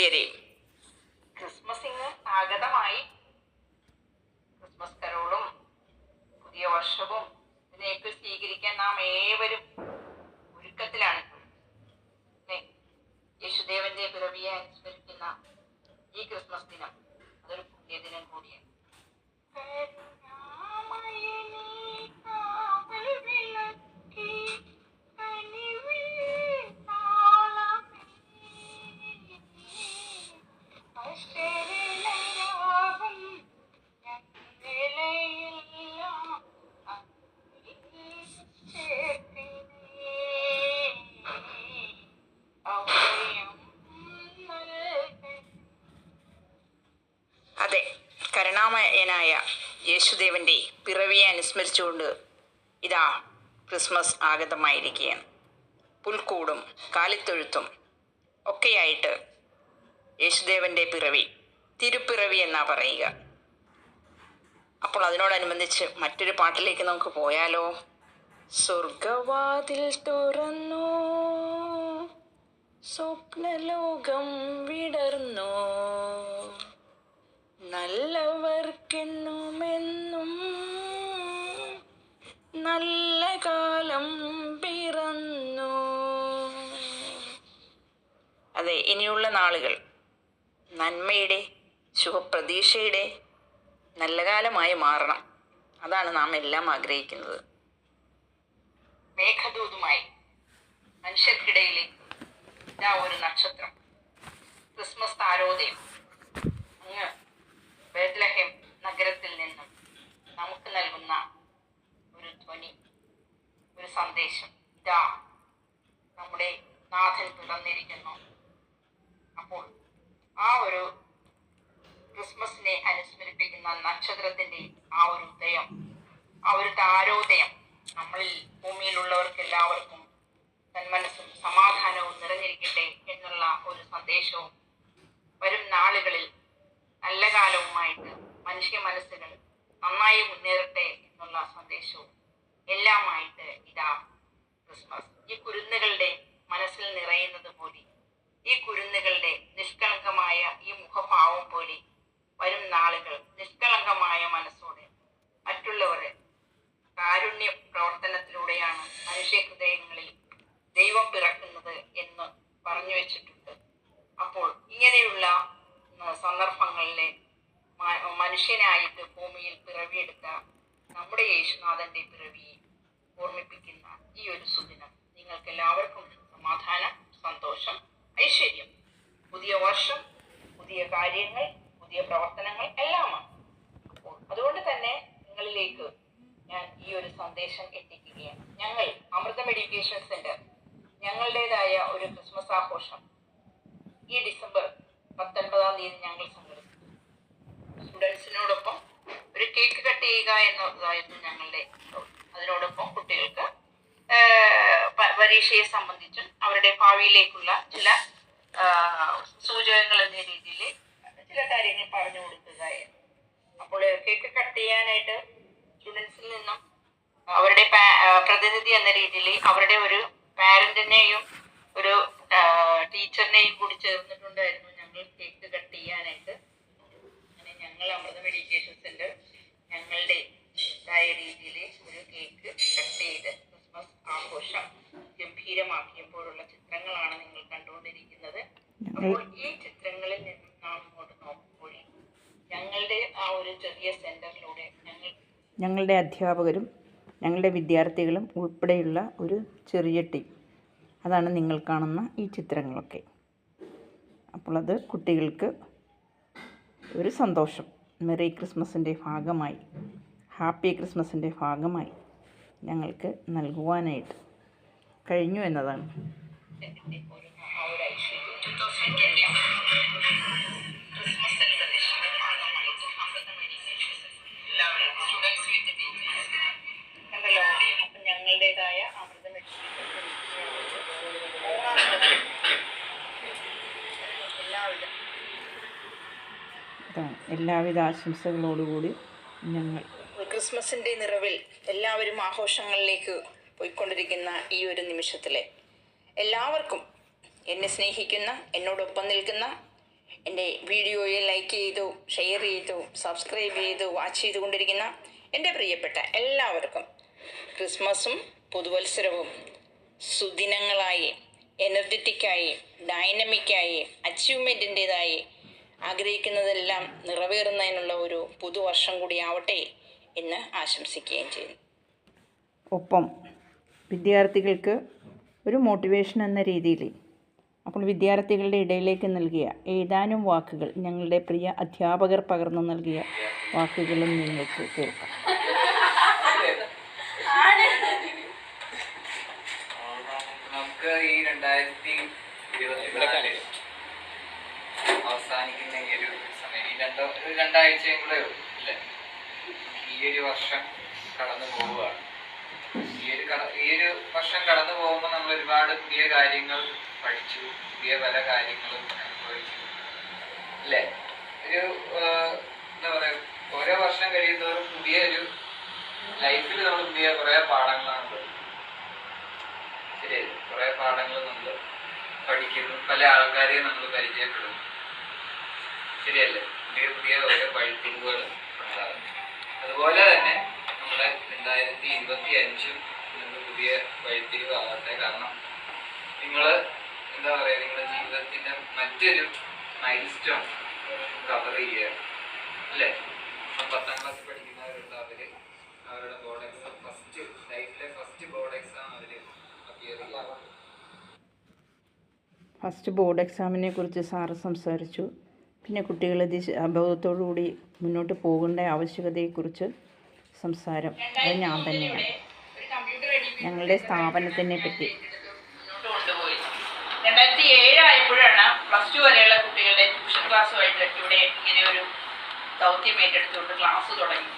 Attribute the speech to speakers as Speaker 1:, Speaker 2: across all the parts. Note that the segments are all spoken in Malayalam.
Speaker 1: പ്രിയരെ
Speaker 2: ക്രിസ്മസിന് ആഗതമായി. ക്രിസ്മസ് കരോളും പുതിയ വർഷവും ഇതിനെയൊക്കെ സ്വീകരിക്കാൻ നാം ഏവരും ഒരുക്കത്തിലാണ്? യേശുദേവന്റെ പിറവിയെ അനുസ്മരിക്കുന്ന ഈ ക്രിസ്മസ് ദിനം അതൊരു പുണ്യദിനം
Speaker 1: കരുണാമയനായ യേശുദേവന്റെ പിറവിയെ അനുസ്മരിച്ചുകൊണ്ട് ഇതാ ക്രിസ്മസ് ആഗതമായിരിക്കുകയാണ്. പുൽക്കൂടും കാലിത്തൊഴുത്തും ഒക്കെയായിട്ട് യേശുദേവന്റെ പിറവി തിരുപ്പിറവി എന്നാ പറയുക. അപ്പോൾ അതിനോടനുബന്ധിച്ച് മറ്റൊരു പാട്ടിലേക്ക് നമുക്ക് പോയാലോ? സ്വർഗവാതിൽ തുറന്നു സ്വപ്നലോകം വിടർന്നു. നല്ലവർക്കെന്നുമെന്നും നല്ല കാലം പിറന്നു. അതെ ഇനിയുള്ള നാളുകൾ നന്മയുടെ ശുഭപ്രതീക്ഷയുടെ നല്ല കാലമായി മാറണം. അതാണ് നാം എല്ലാം ആഗ്രഹിക്കുന്നത്.
Speaker 2: മേഘദൂതുമായി മനുഷ്യർക്കിടയിലേക്ക് ഇതാ ഒരു നക്ഷത്രം. ക്രിസ്മസ് താരോദയം അങ്ങ് ബേത്ലഹേം നഗരത്തിൽ നിന്നും നമുക്ക് നൽകുന്ന ഒരു ധ്വനി ഒരു സന്ദേശം ഇതാ നമ്മുടെ നാഥൻ പിറന്നിരിക്കുന്നു അപ്പോൾ ആ ഒരു ക്രിസ്മസിനെ അനുസ്മരിപ്പിക്കുന്ന നക്ഷത്രത്തിന്റെ ആ ഒരു ഉദയം ആ ഒരു താരോദയം നമ്മളിൽ ഭൂമിയിലുള്ളവർക്ക് എല്ലാവർക്കും തന്മനസ്സും സമാധാനവും നിറഞ്ഞിരിക്കട്ടെ എന്നുള്ള ഒരു സന്ദേശവും വരും നാളുകളിൽ നല്ല കാലവുമായിട്ട് മനുഷ്യ മനസ്സുകൾ നന്നായി മുന്നേറട്ടെ എന്നുള്ള സന്ദേശവും എല്ലാമായിട്ട് ഇതാ ക്രിസ്മസ് ഈ കുരുന്നുകളുടെ മനസ്സിൽ നിറയുന്നത് പോലെ ഈ കുരുന്നുകളുടെ നിഷ്കളങ്കമായ ഈ മുഖഭാവം പോലെ വരും നാളുകൾ നിഷ്കളങ്കമായ മനസ്സോടെ മറ്റുള്ളവരെ കാരുണ്യ പ്രവർത്തനത്തിലൂടെയാണ് മനുഷ്യ ഹൃദയങ്ങളിൽ ദൈവം പിറക്കുന്നത് എന്ന് പറഞ്ഞു വെച്ചിട്ടുണ്ട്. അപ്പോൾ ഇങ്ങനെയുള്ള സന്ദർഭങ്ങളിലെ മനുഷ്യനായിട്ട് ഭൂമിയിൽ പിറവിയെടുത്ത നമ്മുടെ യേശുനാഥന്റെ പിറവിയെ ഓർമ്മിപ്പിക്കുന്ന ഈ ഒരു സുദിനം നിങ്ങൾക്ക് എല്ലാവർക്കും സമാധാനം സന്തോഷം ഐശ്വര്യം. പുതിയ വർഷം പുതിയ കാര്യങ്ങൾ പുതിയ പ്രവർത്തനങ്ങൾ എല്ലാമാണ്. അപ്പോൾ അതുകൊണ്ട് തന്നെ നിങ്ങളിലേക്ക് ഞാൻ ഈ ഒരു സന്ദേശം എത്തിക്കുകയാണ്. ഞങ്ങൾ അമൃതം എഡ്യൂക്കേഷൻ സെന്റർ ഞങ്ങളുടേതായ ഒരു ക്രിസ്മസ് ആഘോഷം ഈ ഡിസംബർ പത്തൊൻപതാം തീയതി ഞങ്ങൾ സംഘടിപ്പിച്ചു സ്റ്റുഡൻസിനോടൊപ്പം ഒരു കേക്ക് കട്ട് ചെയ്യുക എന്നതായിരുന്നു ഞങ്ങളുടെ അതിനോടൊപ്പം കുട്ടികൾക്ക് പരീക്ഷയെ സംബന്ധിച്ചും അവരുടെ ഭാവിയിലേക്കുള്ള ചില സൂചകങ്ങൾ എന്ന രീതിയിൽ ചില കാര്യങ്ങൾ പറഞ്ഞു കൊടുക്കുകയായിരുന്നു അപ്പോൾ കേക്ക് കട്ട് ചെയ്യാനായിട്ട് സ്റ്റുഡൻസിൽ നിന്നും അവരുടെ പ്രതിനിധി എന്ന രീതിയിൽ അവരുടെ ഒരു പാരന്റിനെയും ഒരു ടീച്ചറിനെയും കൂടി ചേർന്നിട്ടുണ്ടായിരുന്നു ഞങ്ങൾ കേക്ക് കട്ട് ചെയ്യാനായിട്ട്. അങ്ങനെ ഞങ്ങൾ അമൃത മെഡിറ്റേഷൻ സെന്റർ ഞങ്ങളുടെ ഇതായ രീതിയിൽ ഒരു കേക്ക് കട്ട് ചെയ്ത് ക്രിസ്മസ് ആഘോഷം ഗംഭീരമാക്കിയപ്പോഴുള്ള ചിത്രങ്ങളാണ് നിങ്ങൾ കണ്ടുകൊണ്ടിരിക്കുന്നത്. അപ്പോൾ ഈ ചിത്രങ്ങളിൽ നിന്നും നാം ഇങ്ങോട്ട് നോക്കുമ്പോൾ ഞങ്ങളുടെ ആ ഒരു ചെറിയ സെന്ററിലൂടെ ഞങ്ങൾ
Speaker 3: ഞങ്ങളുടെ അധ്യാപകരും ഞങ്ങളുടെ വിദ്യാർത്ഥികളും ഉൾപ്പെടെയുള്ള ഒരു ചെറിയ ടീം അതാണ് നിങ്ങൾ കാണുന്ന ഈ ചിത്രങ്ങളൊക്കെ. അപ്പോൾ അത് കുട്ടികൾക്ക് ഒരു സന്തോഷം. മെറി ക്രിസ്മസിന്റെ ഭാഗമായി ഹാപ്പി ക്രിസ്മസിന്റെ ഭാഗമായി ഞങ്ങൾക്ക് നൽകുവാനായിട്ട് കഴിഞ്ഞു എന്നതാണ്.
Speaker 2: എല്ലാവിധ
Speaker 3: ആശംസകളോടുകൂടി ഞങ്ങൾ
Speaker 1: ക്രിസ്മസിന്റെ നിറവിൽ എല്ലാവരും ആഘോഷങ്ങളിലേക്ക് പോയിക്കൊണ്ടിരിക്കുന്ന ഈ ഒരു നിമിഷത്തിലെ എല്ലാവർക്കും എന്നെ സ്നേഹിക്കുന്ന എന്നോടൊപ്പം നിൽക്കുന്ന
Speaker 2: എന്റെ വീഡിയോയെ ലൈക്ക് ചെയ്തു ഷെയർ ചെയ്തു സബ്സ്ക്രൈബ് ചെയ്തു വാച്ച് ചെയ്തുകൊണ്ടിരിക്കുന്ന എന്റെ പ്രിയപ്പെട്ട എല്ലാവർക്കും ക്രിസ്മസും പുതുവത്സരവും സുദിനങ്ങളായി എനർജറ്റിക്കായി ഡൈനമിക്കായി അച്ചീവ്മെന്റിന്റെതായി ആഗ്രഹിക്കുന്നതെല്ലാം നിറവേറുന്നതിനുള്ള ഒരു പുതുവർഷം കൂടി ആവട്ടെ എന്ന് ആശംസിക്കുകയും ചെയ്യുന്നു.
Speaker 3: ഒപ്പം വിദ്യാർത്ഥികൾക്ക് ഒരു മോട്ടിവേഷൻ എന്ന രീതിയിൽ അപ്പോൾ വിദ്യാർത്ഥികളുടെ ഇടയിലേക്ക് നൽകിയ ഏതാനും വാക്കുകൾ ഞങ്ങളുടെ പ്രിയ അധ്യാപകർ പകർന്നു നൽകിയ വാക്കുകളും നിങ്ങൾക്ക് കേൾക്കാം.
Speaker 4: നമുക്ക് ഈ രണ്ടായിരത്തി ഇരുപത്തിനാല് അവസാനിക്കുന്ന ഈ ഒരു സമയം. ഈ രണ്ടോ ഒരു രണ്ടാഴ്ചയും കൂടെ അല്ലേ? ഈ ഒരു വർഷം കടന്നു പോവുകയാണ്. ഈ ഒരു ഈ ഒരു വർഷം കടന്നു പോകുമ്പോൾ നമ്മൾ ഒരുപാട് പുതിയ കാര്യങ്ങൾ പഠിച്ചു പുതിയ പല കാര്യങ്ങളും അനുഭവിച്ചു. അല്ലേ? ഒരു എന്താ പറയുക ഓരോ വർഷം കഴിയുന്നവരും പുതിയ ഒരു ലൈഫിൽ നമ്മൾ പുതിയ കുറേ പാഠങ്ങളാണ് ശരിയല്ലേ? കുറേ പാഠങ്ങൾ നമ്മൾ പഠിക്കുന്നു. പല ആൾക്കാരെയും നമ്മൾ പരിചയപ്പെടുന്നു. ശരിയല്ലേ? പുതിയ പുതിയ ഓരോ വഴിത്തിരിവുകൾ അതുപോലെ തന്നെ നമ്മുടെ രണ്ടായിരത്തി ഇരുപത്തി അഞ്ചും നിങ്ങൾക്ക് പുതിയ വഴിത്തിരിവാകട്ടെ കാരണം നിങ്ങൾ എന്താ പറയുക നിങ്ങളുടെ ജീവിതത്തിന്റെ മറ്റൊരു മൈൽ സ്റ്റോൺ കവർ ചെയ്യുക അല്ലേ പത്താം ക്ലാസ് പഠിക്കുന്നവരുണ്ട് അവർ അവരുടെ ബോർഡ് എക്സാം ഫസ്റ്റ് ലൈഫിലെ ഫസ്റ്റ് ബോർഡ് എക്സാം അവർ അപ്പിയർ ചെയ്യാറുണ്ട്
Speaker 3: ഫസ്റ്റ് ബോർഡ് എക്സാമിനെ കുറിച്ച് സാറ് സംസാരിച്ചു. പിന്നെ കുട്ടികളെ ദിശാബോധത്തോടു കൂടി മുന്നോട്ട് പോകേണ്ട ആവശ്യകതയെക്കുറിച്ച് സംസാരം. അത് ഞാൻ തന്നെയാണ്. ഞങ്ങളുടെ സ്ഥാപനത്തിനെ പറ്റി.
Speaker 2: രണ്ടായിരത്തി ഏഴ് ആയപ്പോഴാണ് പ്ലസ് ടു വരെയുള്ള കുട്ടികളുടെ ട്യൂഷൻ ക്ലാസ്സുമായിട്ട് ഇവിടെ ഇങ്ങനെ ഒരു ദൗത്യം ഏറ്റെടുത്തുകൊണ്ട് ക്ലാസ് തുടങ്ങി.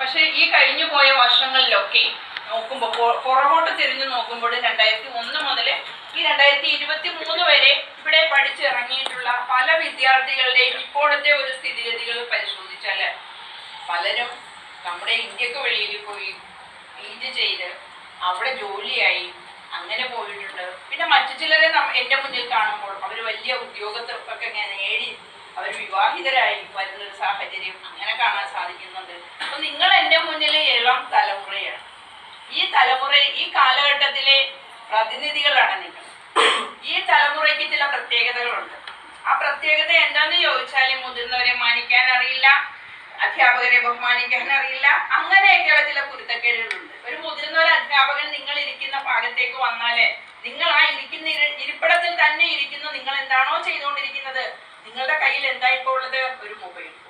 Speaker 2: പക്ഷേ ഈ കഴിഞ്ഞു പോയ വർഷങ്ങളിലൊക്കെ നോക്കുമ്പോൾ പുറകോട്ട് തിരിഞ്ഞു നോക്കുമ്പോൾ രണ്ടായിരത്തി ഒന്ന് മുതൽ ഈ രണ്ടായിരത്തി ഇരുപത്തി മൂന്ന് വരെ ഇവിടെ വിദ്യാർത്ഥികളുടെയും ഇപ്പോഴത്തെ ഒരു സ്ഥിതിഗതികൾ പരിശോധിച്ചാൽ പലരും നമ്മുടെ ഇന്ത്യയ്ക്ക് വെളിയിൽ പോയി പി ജി ചെയ്ത് അവിടെ ജോലിയായി അങ്ങനെ പോയിട്ടുണ്ട്. പിന്നെ മറ്റു ചിലരെ എന്റെ മുന്നിൽ കാണുമ്പോൾ അവർ വലിയ ഉദ്യോഗസ്ഥർക്കൊക്കെ ഇങ്ങനെ നേടി അവർ വിവാഹിതരായി വരുന്നൊരു സാഹചര്യം അങ്ങനെ കാണാൻ സാധിക്കുന്നുണ്ട്. അപ്പൊ നിങ്ങൾ എന്റെ മുന്നിൽ ഏഴാം തലമുറയാണ്. ഈ തലമുറ ഈ കാലഘട്ടത്തിലെ പ്രതിനിധികളാണ് നിങ്ങൾ. ഈ തലമുറയ്ക്ക് ചില പ്രത്യേകതകളുണ്ട്. ആ പ്രത്യേകത എന്താന്ന് ചോദിച്ചാൽ മുതിർന്നവരെ മാനിക്കാൻ അറിയില്ല അധ്യാപകരെ ബഹുമാനിക്കാൻ അറിയില്ല അങ്ങനെയൊക്കെയുള്ള ചില കുരുത്തക്കേടുകളുണ്ട് ഒരു മുതിർന്ന ഒരു അധ്യാപകൻ നിങ്ങൾ ഇരിക്കുന്ന ഭാഗത്തേക്ക് വന്നാലേ നിങ്ങൾ ആ ഇരിക്കുന്ന ഇരിപ്പിടത്തിൽ തന്നെ ഇരിക്കുന്ന നിങ്ങൾ എന്താണോ ചെയ്തുകൊണ്ടിരിക്കുന്നത് നിങ്ങളുടെ കയ്യിൽ എന്താ ഇപ്പോൾ ഉള്ളത് ഒരു മൊബൈൽ ഫോൺ.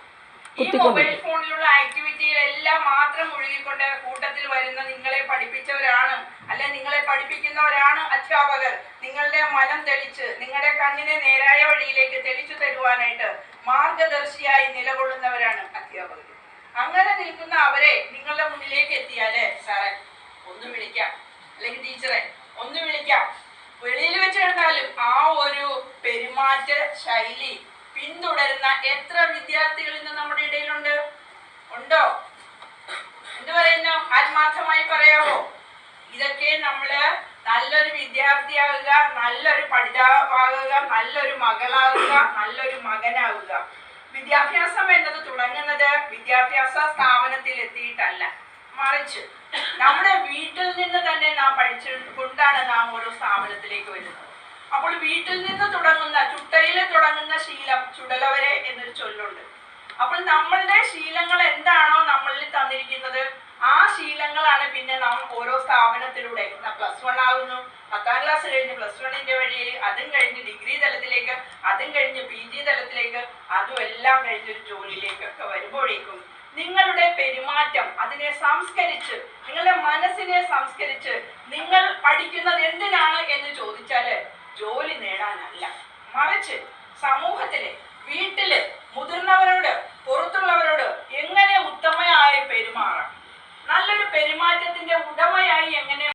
Speaker 2: മൊബൈൽ ഫോണിലുള്ള ആക്ടിവിറ്റിയിലെല്ലാം മാത്രം മുഴുകിക്കൊണ്ട് കൂട്ടത്തിൽ വരുന്ന നിങ്ങളെ പഠിപ്പിച്ചവരാണ്. അല്ലെ നിങ്ങളെ പഠിപ്പിക്കുന്നവരാണ് അധ്യാപകർ. നിങ്ങളുടെ മനം തെളിച്ച് നിങ്ങളുടെ കണ്ണിനെ നേരായ വഴിയിലേക്ക് തെളിച്ചു തരുവാനായിട്ട് മാർഗദർശിയായി നിലകൊള്ളുന്നവരാണ് അധ്യാപകർ. അങ്ങനെ നിൽക്കുന്ന അവരെ നിങ്ങളുടെ മുന്നിലേക്ക് എത്തിയാലേ സാറേ ഒന്ന് വിളിക്കാം. അല്ലെങ്കിൽ ടീച്ചറെ ഒന്ന് വിളിക്കാം. വെളിയിൽ വെച്ച് ആ ഒരു പെരുമാറ്റ ശൈലി പിന്തുടരുന്ന എത്ര വിദ്യാർത്ഥികൾ ഇന്ന് നമ്മുടെ ഇടയിലുണ്ട്? ഉണ്ടോ? എന്ത് പറയുന്നു? ആത്മാർത്ഥമായി പറയാവോ ഇതൊക്കെ നമ്മൾ നല്ലൊരു വിദ്യാർത്ഥിയാകുക നല്ലൊരു പഠിതാവാകുക നല്ലൊരു മകളാകുക നല്ലൊരു മകനാകുക. വിദ്യാഭ്യാസം എന്നത് തുടങ്ങുന്നത് വിദ്യാഭ്യാസ സ്ഥാപനത്തിൽ എത്തിയിട്ടല്ല മറിച്ച്. നമ്മുടെ വീട്ടിൽ നിന്ന് തന്നെ നാം പഠിച്ചുകൊണ്ടാണ് നാം ഓരോ സ്ഥാപനത്തിലേക്ക് വരുന്നത്. അപ്പോൾ വീട്ടിൽ നിന്ന് തുടങ്ങുന്ന ചുട്ടയിൽ തുടങ്ങുന്ന ശീലം ചുടലവരെ എന്നൊരു ചൊല്ലുണ്ട്. അപ്പോൾ നമ്മളുടെ ശീലങ്ങൾ എന്താണോ നമ്മളിൽ തന്നിരിക്കുന്നത് ആ ശീലങ്ങളാണ് പിന്നെ നാം ഓരോ സ്ഥാപനത്തിലൂടെ പ്ലസ് വൺ ആകുന്നു പത്താം ക്ലാസ് കഴിഞ്ഞ് പ്ലസ് വണ്ണിന്റെ വഴിയിൽ അതും കഴിഞ്ഞ് ഡിഗ്രി തലത്തിലേക്ക് അതും കഴിഞ്ഞ് പി ജി തലത്തിലേക്ക് അതും എല്ലാം കഴിഞ്ഞൊരു ജോലിയിലേക്കൊക്കെ വരുമ്പോഴേക്കും നിങ്ങളുടെ പെരുമാറ്റം അതിനെ സംസ്കരിച്ച് നിങ്ങളുടെ മനസ്സിനെ സംസ്കരിച്ച് നിങ്ങൾ പഠിക്കുന്നത് എന്തിനാണ് എന്ന് ചോദിച്ചാൽ ജോലി നേടാനല്ല. മറിച്ച് സമൂഹത്തിൽ വീട്ടിൽ മുതിർന്നവരോട് പുറത്തുള്ളവരോട് എങ്ങനെ ഉത്തമയായി പെരുമാറാം നല്ലൊരു പെരുമാറ്റത്തിന്റെ ഉടമയായി എങ്ങനെ